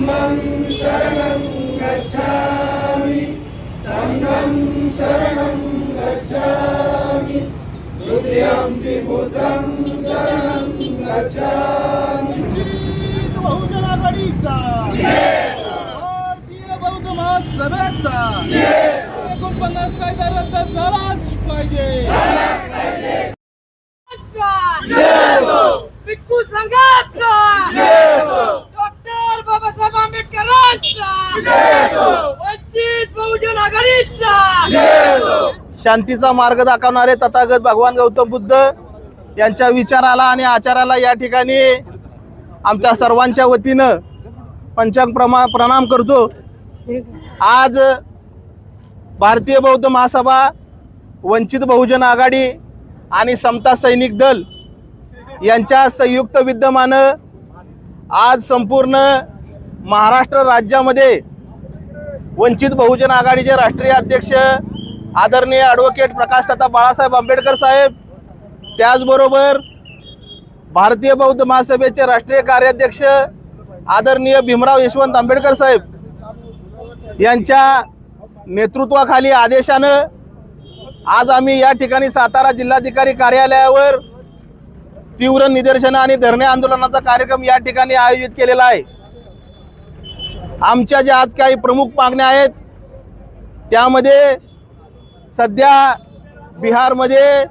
धम्मं शरणं गच्छामि. सङ्घं शरणं गच्छामि. द्वितीयंपि बुद्धं शरणं गच्छामि. वंचित बहुजन आघाडीचा भारतीय बौद्ध महासभेचा एकोणपन्नास कायदा रद्द झालाच पाहिजे. भिक्खू संघाचा वंचित बहुजन आघाडीचा! शांतीचा मार्ग दाखवणारे तथागत भगवान गौतम बुद्ध यांच्या विचाराला आणि आचाराला या ठिकाणी आमच्या सर्वांच्या वतीनं पंचांग प्रमा प्रणाम करतो. आज भारतीय बौद्ध महासभा वंचित बहुजन आघाडी आणि समता सैनिक दल यांच्या संयुक्त विद्यमानं आज संपूर्ण महाराष्ट्र राज्यामध्ये वंचित बहुजन आघाडीचे राष्ट्रीय अध्यक्ष आदरणीय ॲडव्होकेट प्रकाश तथा बाळासाहेब आंबेडकर साहेब त्याचबरोबर भारतीय बौद्ध महासभेचे राष्ट्रीय कार्याध्यक्ष आदरणीय भीमराव यशवंत आंबेडकर साहेब यांच्या नेतृत्वाखाली आदेशानं आज आम्ही या ठिकाणी सातारा जिल्हाधिकारी कार्यालयावर तीव्र निदर्शनं आणि धरणे आंदोलनाचा कार्यक्रम या ठिकाणी आयोजित केलेला आहे. आमच्या ज्या आज काही प्रमुख मागण्या आहेत त्यामध्ये सध्या बिहारमध्ये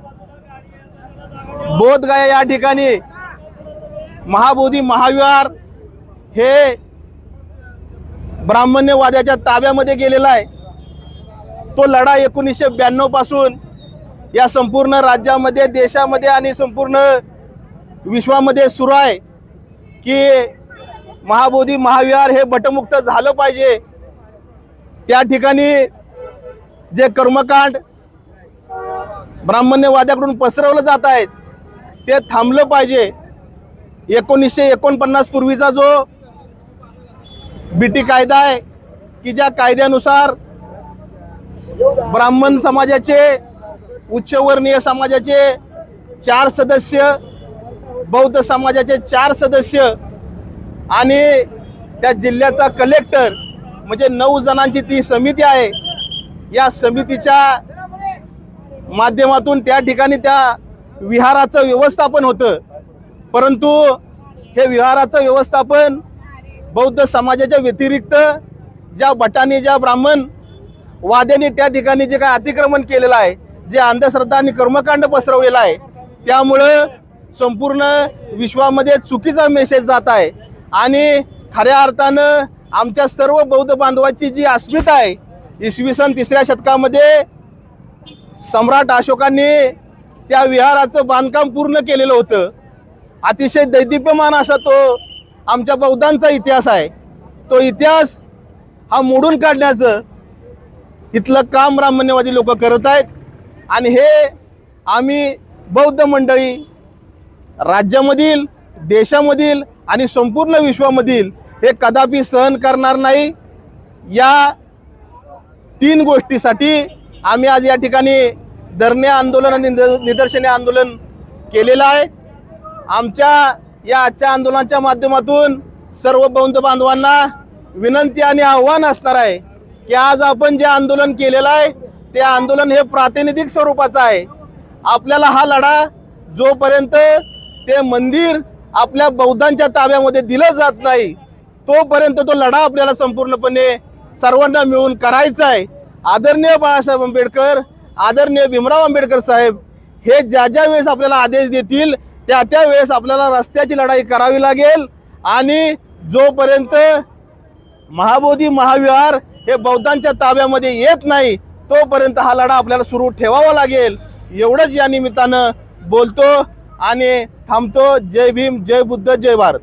बोधगया या ठिकाणी महाबोधी महाविहार हे ब्राह्मण्यवाद्याच्या ताब्यामध्ये गेलेला आहे. तो लढा एकोणीसशे ब्याण्णवपासून या संपूर्ण राज्यामध्ये देशामध्ये आणि संपूर्ण विश्वामध्ये सुरू आहे की महाबोधी महाविहार हे बटमुक्त झालं पाहिजे. त्या ठिकाणी जे कर्मकांड ब्राह्मण्यवाद्याकडून पसरवलं जात आहेत ते थांबलं पाहिजे. एकोणीसशे एकोणपन्नास पूर्वीचा जो बीटी कायदा आहे की ज्या कायद्यानुसार ब्राह्मण समाजाचे उच्चवर्णीय समाजाचे चार सदस्य बौद्ध समाजाचे चार सदस्य आणि त्या जिल्ह्याचा कलेक्टर म्हणजे नऊ जणांची ती समिती आहे. या समितीच्या माध्यमातून त्या ठिकाणी त्या विहाराचं व्यवस्थापन होतं. परंतु हे विहाराचं व्यवस्थापन बौद्ध समाजाच्या व्यतिरिक्त ज्या भटाने ज्या ब्राह्मण वाद्यांनी त्या ठिकाणी जे काय अतिक्रमण केलेलं आहे जे अंधश्रद्धा आणि कर्मकांड पसरवलेलं आहे त्यामुळं संपूर्ण विश्वामध्ये चुकीचा मेसेज जात आहे. आणि खऱ्या अर्थानं आमच्या सर्व बौद्ध बांधवाची जी अस्मिता आहे इसवी सन तिसऱ्या शतकामध्ये सम्राट अशोकांनी त्या विहाराचं बांधकाम पूर्ण केलेलं होतं. अतिशय दैदिप्यमान असा तो आमच्या बौद्धांचा इतिहास आहे. तो इतिहास हा मोडून काढण्याचं इथलं काम ब्राह्मण्यवादी लोक करत आहेत. आणि हे आम्ही बौद्ध मंडळी राज्यामधील देशामधील आणि संपूर्ण विश्वामधील हे कदापि सहन करणार नाही या तीन गोष्टीसाठी आम्ही आज या ठिकाणी धरणे आंदोलन आणि निद- निदर्शने आंदोलन केलेलं आहे. आमच्या या आजच्या आंदोलनाच्या माध्यमातून सर्व बौद्ध बांधवांना विनंती आणि आव्हान असणार आहे की आज आपण जे आंदोलन केलेलं आहे ते आंदोलन हे प्रातिनिधिक स्वरूपाचं आहे. आपल्याला हा लढा जोपर्यंत ते मंदिर आपल्या बौद्धांच्या ताब्यामध्ये दिलं जात नाही तोपर्यंत तो लढा आपल्याला संपूर्णपणे सर्वांना मिळून करायचा आहे. आदरणीय बाळासाहेब आंबेडकर आदरणीय भीमराव आंबेडकर साहेब हे ज्या ज्या वेळेस आपल्याला आदेश देतील त्या त्या वेळेस आपल्याला रस्त्याची लढाई करावी लागेल. आणि जोपर्यंत महाबोधी महाविहार हे बौद्धांच्या ताब्यामध्ये येत नाही तोपर्यंत हा लढा आपल्याला सुरू ठेवावा लागेल. एवढंच या निमित्तानं बोलतो. आणि थांबतो. जय भीम जय बुद्ध जय भारत.